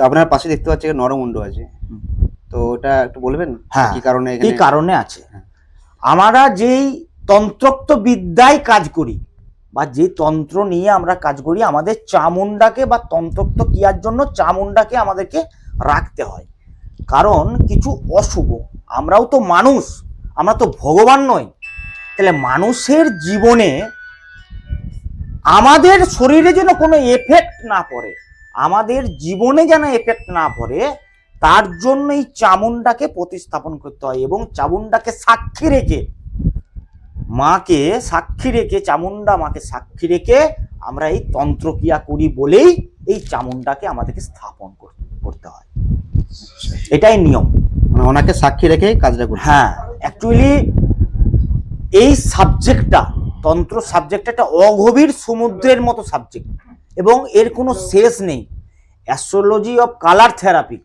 তো আপনার পাশে দেখতে পাচ্ছি এখানে নরমুণ্ড আছে। তো ওটা একটু বলবেন? হ্যাঁ, কি কারণে এই কারণে আছে? হ্যাঁ। আমরা যেই তন্ত্রোক্ত বিদ্যায় কাজ করি বা যে তন্ত্র নিয়ে আমরা কাজ করি আমাদের চামুন্ডাকে বা তন্ত্রোক্ত ক্রিয়ার জন্য চামুন্ডাকে আমাদেরকে রাখতে হয়। কারণ কিছু অশুভ আমরাও তো মানুষ আমরা তো ভগবান নই। তাহলে মানুষের জীবনে আমাদের শরীরে যেন কোনো এফেক্ট না পড়ে আমাদের জীবনে যেন এফেক্ট না পড়ে তার জন্য এই চামুন্ডাকে প্রতিস্থাপন করতে হয় এবং চামুন্ডাকে সাক্ষী রেখে মাকে সাক্ষী রেখে চামুন্ডা মাকে সাক্ষী রেখে আমরা এই তন্ত্রক্রিয়া করি বলেই এই চামুন্ডাকে আমাদেরকে স্থাপন কর- করতে হয়। এটাই নিয়ম। মানে ওনাকে সাক্ষী রেখে কাজটা করি হ্যাঁ। অ্যাকচুয়ালি এই সাবজেক্টটা তন্ত্র সাবজেক্ট একটা অগভীর সমুদ্রের মতো সাবজেক্ট এবং এর কোনো শেষ নেই। অ্যাস্ট্রোলজি অফ কালার থেরাপি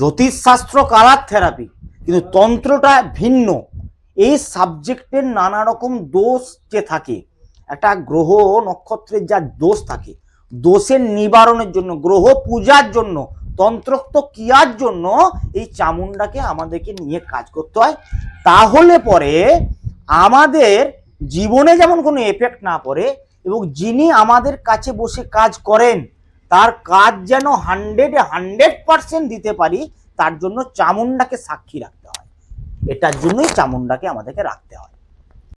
জ্যোতিষশাস্ত্র কালার থেরাপি কিন্তু তন্ত্রটা ভিন্ন। এই সাবজেক্টের নানা রকম দোষ যে থাকে একটা গ্রহ নক্ষত্রের যা দোষ থাকে দোষের নিবারণের জন্য গ্রহ পূজার জন্য তন্ত্রোক্ত ক্রিয়ার জন্য এই চামুন্ডাকে আমাদেরকে নিয়ে কাজ করতে হয়। তাহলে পরে আমাদের জীবনে যেমন কোনো এফেক্ট না পড়ে এবং যিনি আমাদের কাছে বসে কাজ করেন তার কাজ যেন হান্ড্রেড হান্ড্রেড পার্সেন্ট দিতে পারি, তার জন্য চামুন্ডাকে সাক্ষী রাখতে হয়। এটার জন্যই চামুন্ডাকে আমাদেরকে রাখতে হয়।